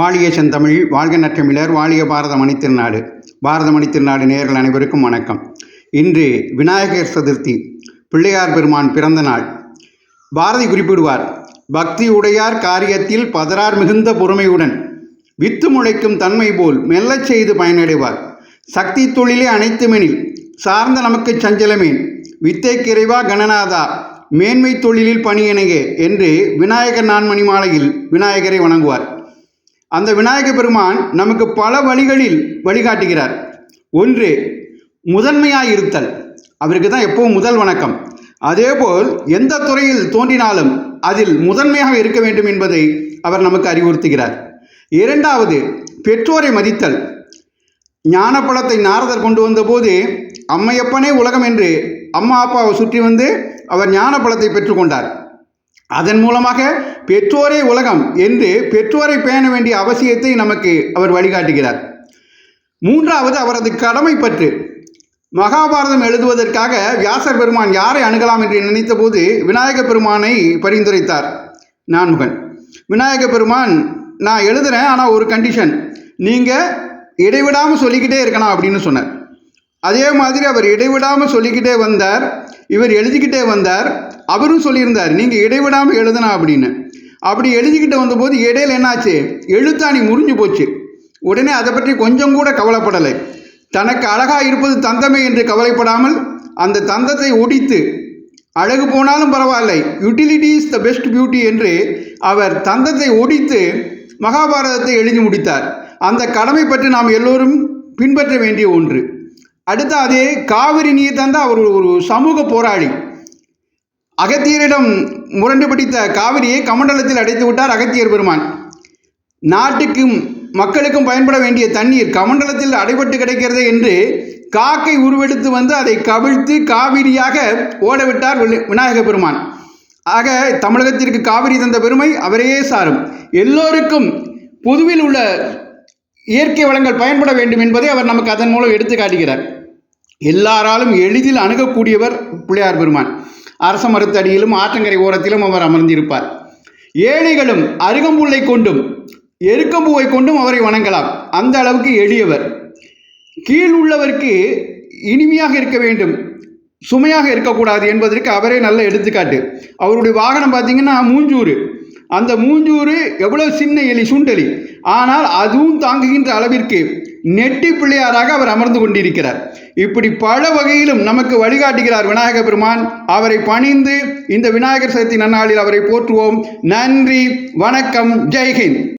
வாழிய செந்தமிழ் வாழ்க நற்றமிழர் வாழிய பாரத மணித்திருநாடு பாரத மணித்திருநாடு நேர்கள் அனைவருக்கும் வணக்கம். இன்று விநாயகர் சதுர்த்தி பிள்ளையார் பெருமான் பிறந்த நாள். பாரதி குறிப்பிடுவார் பக்தி உடையார் காரியத்தில் பதறார் மிகுந்த பொறுமையுடன் வித்து முளைக்கும் தன்மை போல் மெல்லச் செய்து பயனடைவார். சக்தி தொழிலே அனைத்துமெனில் சார்ந்த நமக்கு சஞ்சலமேன். வித்தை கிறைவா கணநாதா மேன்மை தொழிலில் பணியணையே என்று விநாயகர் நான்மணி மாலையில் விநாயகரை வணங்குவார். அந்த விநாயக பெருமான் நமக்கு பல வழிகளில் வழிகாட்டுகிறார். ஒன்று முதன்மையாக இருத்தல் அவருக்கு தான் எப்பவும் முதல் வணக்கம். அதேபோல் எந்த துறையில் தோன்றினாலும் அதில் முதன்மையாக இருக்க வேண்டும் என்பதை அவர் நமக்கு அறிவுறுத்துகிறார். இரண்டாவது பெற்றோரை மதித்தல். ஞானப்பழத்தை நாரதர் கொண்டு வந்தபோது அம்மையப்பனே உலகம் என்று அம்மா அப்பாவை சுற்றி வந்து அவர் ஞானப்பழத்தை பெற்றுக்கொண்டார். அதன் மூலமாக பெற்றோரே உலகம் என்று பெற்றோரை பேண வேண்டிய அவசியத்தை நமக்கு அவர் வழிகாட்டுகிறார். மூன்றாவது அவரது கடமை பற்று. மகாபாரதம் எழுதுவதற்காக வியாசர் பெருமான் யாரை அணுகலாம் என்று நினைத்தபோது விநாயக பெருமானை பரிந்துரைத்தார். நான்முகன். விநாயக பெருமான் நான் எழுதுகிறேன் ஆனால் ஒரு கண்டிஷன் நீங்கள் இடைவிடாமல் சொல்லிக்கிட்டே இருக்கலாம் அப்படின்னு சொன்னார். அதே மாதிரி அவர் இடைவிடாமல் சொல்லிக்கிட்டே வந்தார். இவர் எழுதிக்கிட்டே வந்தார். அவரும் சொல்லியிருந்தார் நீங்கள் இடைவிடாமல் எழுதணும் அப்படின்னு. அப்படி எழுதிக்கிட்டு வந்தபோது இடையில என்னாச்சு? எழுத்தாணி முறிஞ்சு போச்சு. உடனே அதை பற்றி கொஞ்சம் கூட கவலைப்படலை. தனக்கு அழகாக இருப்பது தந்தமே என்று கவலைப்படாமல் அந்த தந்தத்தை ஒடித்து அழகு போனாலும் பரவாயில்லை. Utility is the best beauty என்று அவர் தந்தத்தை ஒடித்து மகாபாரதத்தை எழுதி முடித்தார். அந்த கடமை பற்றி நாம் எல்லோரும் பின்பற்ற வேண்டிய ஒன்று. அடுத்த அதே காவிரி நீர் தந்த அவர் ஒரு சமூக போராளி. அகத்தியரிடம் முரண்டு பிடித்த காவிரியை கமண்டலத்தில் அடைத்து விட்டார் அகத்தியர் பெருமான். நாட்டுக்கும் மக்களுக்கும் பயன்பட வேண்டிய தண்ணீர் கமண்டலத்தில் அடைபட்டு கிடைக்கிறது என்று காக்கை உருவெடுத்து வந்து அதை கவிழ்த்து காவிரியாக ஓடவிட்டார் விநாயக பெருமான். ஆக தமிழகத்திற்கு காவிரி தந்த பெருமை அவரையே சாரும். எல்லோருக்கும் பொதுவில் உள்ள இயற்கை வளங்கள் பயன்பட வேண்டும் என்பதை அவர் நமக்கு அதன் மூலம் எடுத்து காட்டுகிறார் எல்லாராலும் எளிதில் அணுகக்கூடியவர் பிள்ளையார் பெருமான். அரச மருத்தடியிலும் ஆற்றங்கரை ஓரத்திலும் அவர் அமர்ந்திருப்பார். ஏழைகளும் அருகம்புல்லை கொண்டும் எருக்கம்பூவை கொண்டும் அவரை வணங்கலாம். அந்த அளவுக்கு எளியவர். கீழ் உள்ளவருக்கு இனிமையாக இருக்க வேண்டும். சுமையாக இருக்கக்கூடாது என்பதற்கு அவரே நல்ல எடுத்துக்காட்டு. அவருடைய வாகனம் பார்த்தீங்கன்னா மூஞ்சூறு. அந்த மூஞ்சூறு எவ்வளோ சின்ன எலி சுண்டலி? ஆனால் அதுவும் தாங்குகின்ற அளவிற்கு நெட்டி பிள்ளையாராக அவர் அமர்ந்து கொண்டிருக்கிறார். இப்படி பல வகையிலும் நமக்கு வழிகாட்டுகிறார் விநாயகர் பெருமான். அவரை பணிந்து இந்த விநாயகர் சதுர்த்தி நன்னாளில் அவரை போற்றுவோம். நன்றி வணக்கம் ஜெய்ஹிந்த்.